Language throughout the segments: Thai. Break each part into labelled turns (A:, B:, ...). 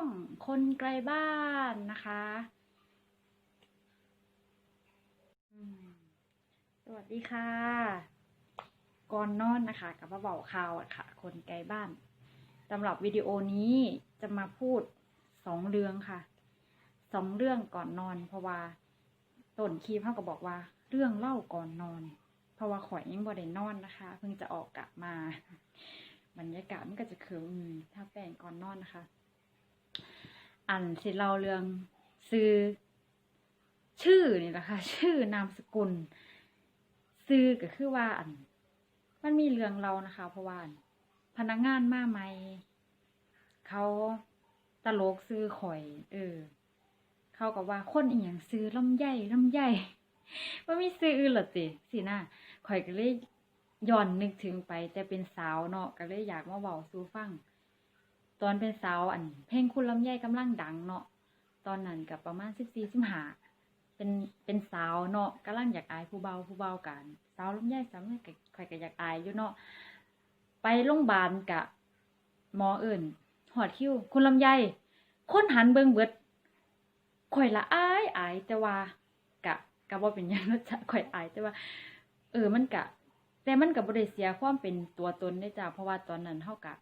A: องคนไกลบ้านนะคะสวัสดีค่ะ ก่อนนอนนะคะ กับมาเบาข่าวอะค่ะ คนไกลบ้านสำหรับวิดีโอนี้จะมาพูดสองเรื่องค่ะสองเรื่องก่อนนอน เพราะว่าต้นคลิปเขาก็บอกว่า เรื่องเล่าก่อนนอน เพราะว่าข่อยยังบ่ได้นอนนะคะ เพิ่งจะออกกลับมา บรรยากาศมันก็จะคืออืมถ้าแป้งก่อนนอนนะคะ อันสิเล่าเรื่องซื้อ ชื่อนี่แหละค่ะ ชื่อนามสกุล ซื้อก็คือว่าอัน มันมีเรื่องเรานะคะ เพราะว่าพนักงานมาใหม่เขาตลกซื้อข่อย เออ เขาก็ว่าคนอีหยังซื้อลำไยลำไยว่ามีซื้ออื่นหรอติสินะข่อยก็เลยย้อนนึกถึงไป แต่เป็นสาวเนาะก็เลยอยากมาเว้าสู่ฟัง ตอนเป็นสาวอัน เพลงคุณลำไยกำลังดังเนาะตอนนั้นกับประมาณสิบสี่สิบห้าเป็นเป็นสาวเนาะกำลังอยากอายผู้เบาผู้เบากันสาวลำไยสาวลำไยก็ข่อยก็อยากอายอยู่เนาะไปโรงพยาบาลกะหมอเอิ่นหอดคิ้วคุณลำไยคนหันเบิงเบิดข่อยละอายอายแต่ว่ากะกะบ่เป็นยังนะจ้ะข่อยอายแต่ว่า เออมันกะ แต่มันก็บ่ได้เสียความเป็นตัวตนได้จ้ะเพราะว่าตอนนั้นเฮากะ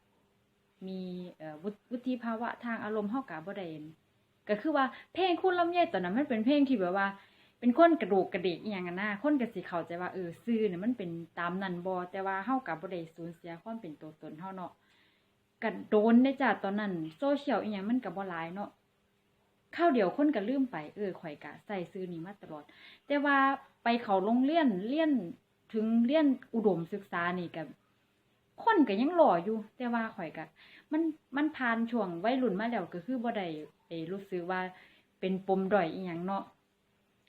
A: มีวุฒิภาวะทางอารมณ์เฮากะบ่ได้ก็คือว่าเพลงคุณลำไยตอนนั้นมันเป็นเพลงที่แบบว่า เป็นคนกระดูกกระเดกอหย่างนั้นนะคนก็สิเข้าใจว่าเออซื่อเนี่ยมันเป็นตามนั้นบ่แต่ว่าเฮากะบ่ได้สูญเสียความเป็นตัวตนเฮาเนาะก็โดนได้จ้ะตอนนั้นโซเชียลอีหยังมันก็บ่หลายเนาะข้าวเดียวคนก็ลืมไปเออข่อยก็ใส่ซื้อนี้มาตลอด แต่ว่าไปเข้าโรงเรียนเรียนถึงเรียนอุดมศึกษานี่ก็ คนก็ยังหล่ออยู่ แต่ว่าข่อยก็มันมันผ่านช่วงวัยรุ่นมาแล้วก็คือบ่ได้เอรู้สึกว่าเป็นปมด้อยอีหยังเนาะ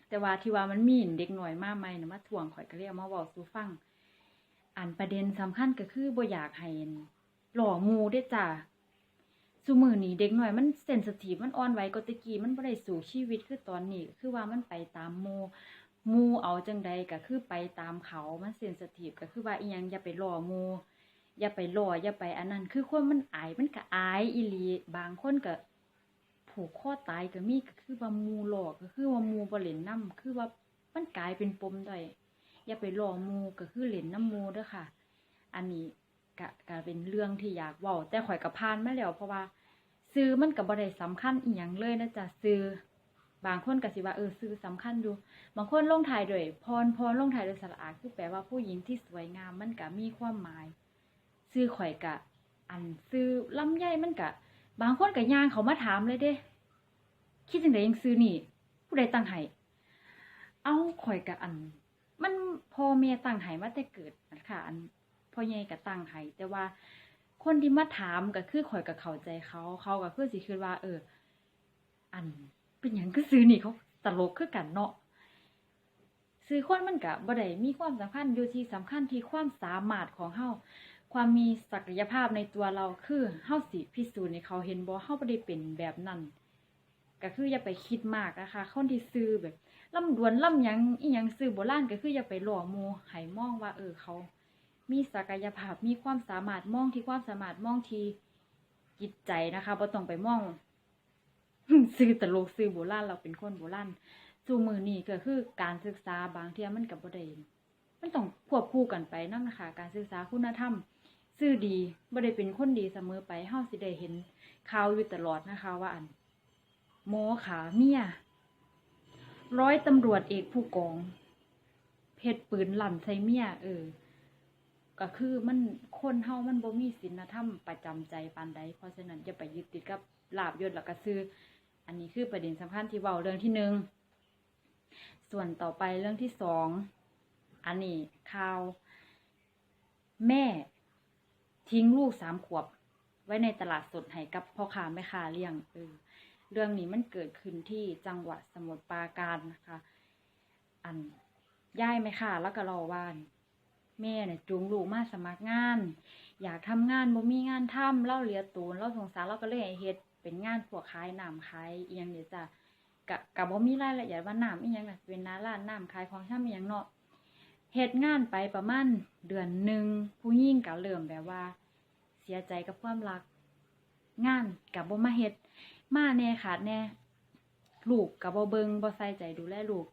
A: แต่ว่าที่ว่ามันมีเด็กหน่อยมาใหม่นะมาทวงข่อยก็เลยเอามาเว้าสู่ฟังอันประเด็นสำคัญก็คือบ่อยากให้หล่อมูได้จ้ะซุมือนี้เด็กหน้อยมันเซนซิทีฟมันอ่อนไหวก็ตะกี้มันบ่ได้สู่ชีวิตคือตอนนี้คือว่ามันไปตามมูมูเอาจังใดก็คือไปตามเขา มันเซนซิทีฟก็คือว่าอีหยังอย่าไปหล่อมู อย่าไปหล่ออย่าไปอันนั้น คือคนมันอายมันก็อายอีหลีบางคนก็ผูกคอตายก็มีก็คือว่ามูหลอกก็คือว่ามูบ่เล่นน้ำคือว่ามันกลายเป็นปมด้อยอย่าไปหลอกมูก็คือเล่นน้ำมูเด้อค่ะ อันนี้ก็ก็เป็นเรื่องที่อยากเว้าแต่ข่อยก็ผ่านมาแล้วเพราะว่า ซื้อมันก็บ่ได้สำคัญอีหยังเลยนะจ๊ะซื้อบางคนก็สิว่าเออซื้อสำคัญอยู่ บางคนลงท้ายด้วยพรพรลงท้ายด้วยสระอาคือแปลว่าผู้หญิงที่สวยงามมันก็มีความหมาย ซื้อข่อยก็อันซื้อลำไยมันก็บางคนก็ย่างเขามาถามเลยเด้คิดจังไดยังซื้อนี่ ผู้ใดตั้งให้เอาข่อยกะอัน มันพ่อแม่ตั้งให้มาแต่เกิดนะคะอันพ่อใหญ่ก็ตั้งให้แต่ว่าคนที่มาถามก็คือข่อยก็เข้าใจเขาเขาก็คือสิคิดว่า เออ อัน เป็นหยังคือซื้อนี่เขาตลกคือกันเนาะซื้อคนมันก็บ่ได้มีความสำคัญอยู่ที่สำคัญที่ความสามารถของเฮา ความมีศักยภาพในตัวเราคือเฮาสิพิสูจน์ให้เขาเห็นบ่เฮาบ่ได้เป็นแบบนั้นก็คืออย่าไปคิดมากนะคะคนที่ซื้อแบบล่ำดวนล่ำหยังอีหยังซื้อโบราณก็คืออย่าไปหลอกมูให้มองว่า เออเขา มีศักยภาพมีความสามารถมองที่ความสามารถมองที่จิตใจนะคะบ่ต้องไปมองซื้อตลกซื้อโบราณเราเป็นคนโบราณสู่มือนี้ก็คือการศึกษาบางเที่ยมันกับบ่ได้มันต้องควบคู่กันไปนำนะคะการศึกษาคุณธรรม ซื่อดีบ่ได้เป็นคนดีเสมอไปเฮาสิได้เห็นข่าวอยู่ตลอดนะคะว่าอันหมอขาเมียร้อยตำรวจเอกผู้กอง เพชรปืนหลั่นใส่เมียเออ ก็คือมันคนเฮามันบ่มีศีลธรรมประจำใจปานใดเพราะฉะนั้นอย่าไปยึดติดกับลาบยศแล้วก็ซื้อ อันนี้คือประเด็นสำคัญที่เว้าเรื่องที่หนึ่งส่วนต่อไปเรื่องที่สองอันนี้ข่าว แม่ ทิ้งลูกสามขวบ ไว้ในตลาดสดให้กับพ่อค้าแม่ค้าเลี้ยงเออเรื่องนี้มันเกิดขึ้นที่จังหวัดสมุทรปราการนะคะ อันย่ายไหมค่ะ แล้วก็รอว่านแม่เนี่ยจูงลูกมาสมัครงาน อยากทำงานบ่มีงานทำเล่าเรียตูนเล่าสงสารเราก็เลยเฮ็ดเป็นงานพวกขายน้ำขายเอียงเนี่ยจ้ะกะกะบ่มีรายละเอียดว่าน้ำอีหยังน่ะเป็นร้านร้านน้ำขายของช่ำอีหยังเนาะเฮ็ดงานไปประมาณเดือนหนึ่งผู้หญิงก็เริ่มแบบว่า สียใจกับความรัก งานกับบ่มาเฮ็ด มาแน่ขาดแน่ลูกกับบ่เบิงบ่ใส่ใจดูแลลูก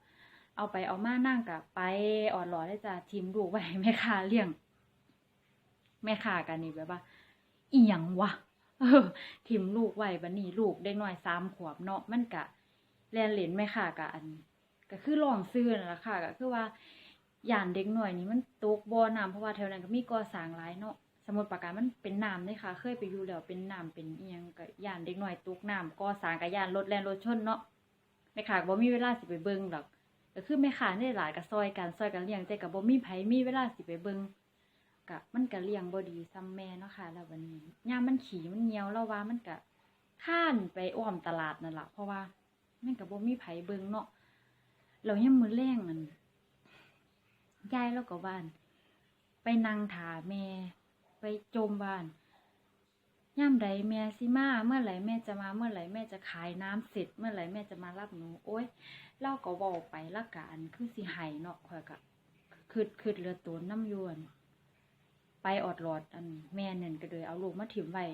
A: เอาไปเอามานั่งกับไปอ่อนหลอได้จ้ะทีมลูกไว้แม่ค้าเลี้ยง แม่ค้ากันนี่แบบว่าอีหยังวะทิมลูกไว้บัดนี้ลูกเด็กน้อยสามขวบเนาะมันกะแลนเหรนแม่ค้ากะอัน ก็คือลองซื้อนั่นล่ะค่ะก็คือว่าย่านเด็กหน้อยนี่มันตกบ่อน้ำเพราะว่าแถวนั้นก็มีก่อสร้างหลายเนาะ สมุทรปราการมันเป็นน้ำเด้ค่ะ เคยไปอยู่แล้วเป็นน้ำเป็นเอียงก็ย่านเด็กหน้อยตกน้ำก่อสร้างก็ย่านรถแล่นรถชนเนาะแม่ค้าก็บ่มีเวลาสิไปเบิ่งหรอกก็คือแม่ค้าในหลายก็ซอยกันซอยกันเลี้ยงแต่ก็บ่มีไผมีเวลาสิไปเบิ่งก็มันก็เลี้ยงบ่ดีซ้ำแม่เนาะค่ะแล้ววันนี้ยามมันขี่มันเหี่ยวแล้วว่ามันก็ข้านไปอ้อมตลาดนั่นล่ะเพราะว่ามันก็บ่มีไผเบิ่งเนาะแล้วยามมือแลงนั่นยายแล้วก็บ้าน ไปนั่งถาแม่ ไปจมบ้านย่ามใดแม่สิมาเมื่อไหร่แม่จะมาเมื่อไหร่แม่จะขายน้ำเสร็จ เมื่อไหร่แม่จะมารับหนูโอ๊ยเล่าก็เว้าไปละกันคือสิไห้เนาะข่อยก็คืดคืดเรือตูนน้ำยวน ไปออดหลอดอันแม่เนั่นก็เลยเอาลูกมาถิ่มไว้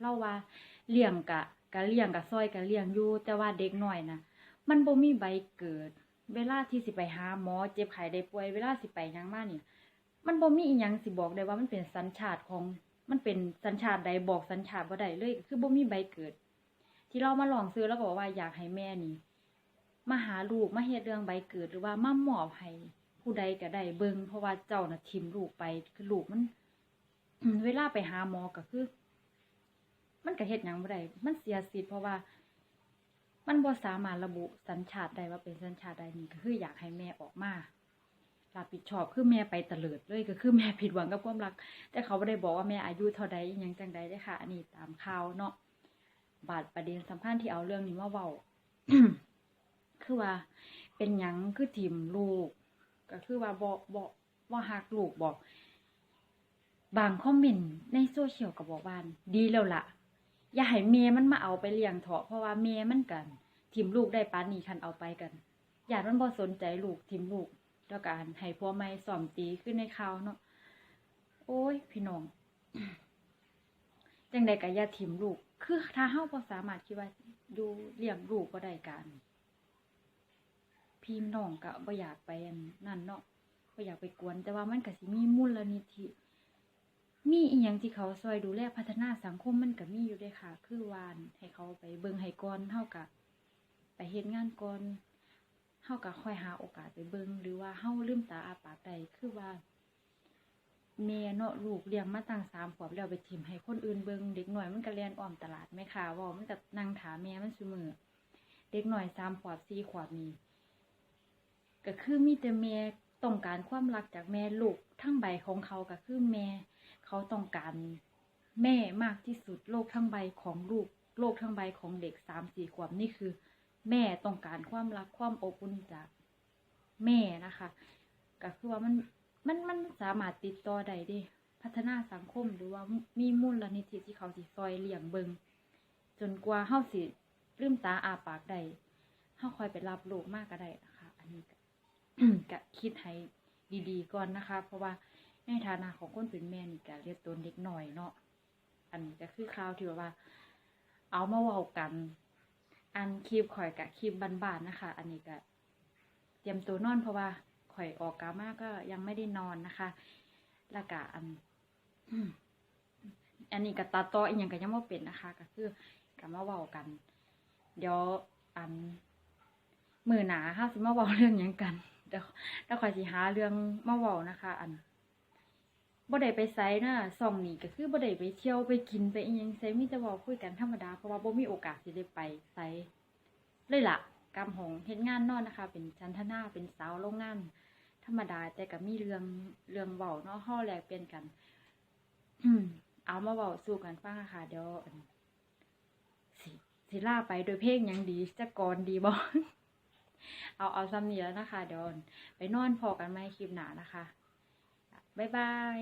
A: เล่าว่าเลี้ยงกะกะเลี้ยงกะซอยกะเลี้ยงอยู่แต่ว่าเด็กหน้อยนะมันบ่มีใบเกิด เวลาที่สิไปหาหมอเจ็บไข้ได้ป่วยเวลาสิไปยังมาเนี่ย มันบ่มีอีหยังสิบอกได้ว่ามันเป็นสัญชาติของมันเป็นสัญชาติใดบอกสัญชาติบ่ได้เลยคือบ่มีใบเกิด ที่เรามาลองซื้อแล้วก็บอกว่าอยากให้แม่นี่มาหาลูกมาเฮ็ดเรื่องใบเกิดหรือว่ามามอบให้ผู้ใดก็ได้เบิ่งเพราะว่าเจ้าน่ะทิมลูกไปคือลูกมัน เวลาไปหาหมอก็คือ มันก็เฮ็ดหยังบ่ได้มันเสียสิทธิ์เพราะว่า มันบ่สามารถระบุสัญชาติได้ว่าเป็นสัญชาติใดนี่ก็คืออยากให้แม่ออกมา รับผิดชอบคือแม่ไปเตลิดเลยก็คือแม่ผิดหวังกับความรัก แต่เขาบ่ได้บอกว่าแม่อายุเท่าใดยังจังใดเด้ค่ะ อันนี้ตามข่าวเนาะบาดประเด็นสำคัญที่เอาเรื่องนี้มาเว้าคือว่า เป็นยังคือทีมลูก ก็คือว่าบอกบอกว่าหักลูกบอก บางคอมเมนต์ในโซเชียลก็บอกว่าดีแล้วล่ะ อย่าให้เมย์มันมาเอาไปเลี้ยงเถาะเพราะว่าเมย์มันกันทีมลูกได้ปานนี้คันเอาไปกันญาติมันบ่สนใจลูกทีมลูก แล้วการให้พ่อไม่สอมตีขึ้นในเขาเนาะโอ้ย พี่น้องจังใดก็อย่าทิมลูก คือถ้าเฮาบ่สามารถคิดว่าดูเลี้ยงลูกบ่ได้การพี่น้องก็บ่อยากไปนนั่นเนาะบ่อยากไปกวน แต่ว่ามันก็สิมีมูลนิธิมีอีหยังที่เขาซอยดูแลพัฒนาสังคมมันก็มีอยู่ด้ค่ะ คือวานให้เขาไปเบิ่งให้ก่อนเฮาก็ไปเฮ็ดงานก่อน เฮาก็ค่อยหาโอกาสไปเบิ่งหรือว่าเฮาลืมตาอาปากได้คือว่าแม่เนาะลูกเลี้ยงมาตั้งสามขวบแล้วไปทิมให้คนอื่นเบิ่งเด็กหน่อยมันก็เรียนอ้อมตลาดแม่ค้าเว้ามันก็นั่งถามแม่มันซุมือเด็กหน่อยสามขวบสี่ขวบนี่ก็คือมีแต่แม่ต้องการความรักจากแม่ลูกทั้งใบของเขาก็คือแม่เขาต้องการแม่มากที่สุดโลกทั้งใบของลูก โลกทั้งใบของเด็กสามสี่ขวบนี่คือ แม่ต้องการความรักความอบอุ่นจากแม่นะคะก็คือว่ามันมันมันสามารถติดต่อได้ดิพัฒนาสังคมหรือว่ามีมูลนิธิที่เขาสิซอยเลี้ยงเบิงจนกว่าเฮาสิลืมตาอาปากได้เฮาคอยไปรับลูกมากก็ได้นะคะ อันนี้ก็ก็คิดให้ดีๆก่อนนะคะ เพราะว่าในฐานะของคนเป็นแม่นี่ก็เรียกตัวเด็กหน่อยเนาะอันนี้ก็คือข่าวที่แบบว่า เอามาเว้ากัน อันคลิปข่อยกับคลิปบ้านๆนะคะ อันนี้ก็เตรียมตัวนอนเพราะว่าข่อยออกกามากก็ยังไม่ได้นอนนะคะแล้วก็อันอันนี้ก็ตัดต่ออีกอย่างก็ยังไม่เป็นนะคะ ก็คือก็มาเว้ากัน เดี๋ยวอันมือหนาห้าสิมาเว้าเรื่องยังกันเดี๋ยวแล้วข่อยสิหาเรื่องมาเว้านะคะ อัน บ่ได้ไปไสนะซ่องนี้ก็คือบ่ได้ไปเที่ยวไปกินไปอีหยังไสมีแต่ว้าคุยกันธรรมดาเพราะว่าบ่มีโอกาสสิได้ไปไสเลยล่ะกำหงเฮ็ดงานนอนนะคะ เป็นชันทนาเป็นสาวโรงงาน ธรรมดาแต่ก็มีเรื่องเรื่องเว้าเนาะฮ้อแลกเปลี่ยนกันเอามาเว้าสู่กันฟังอะค่ะเดี๋ยวสิสิลาไปโดยเพลงยังดีจะก่อนดีบ่เอาเอาซ้ำนี้แล้วนะคะ เดี๋ยวไปนอนพอกันไหมคลิปหนานะคะ บ๊ายบาย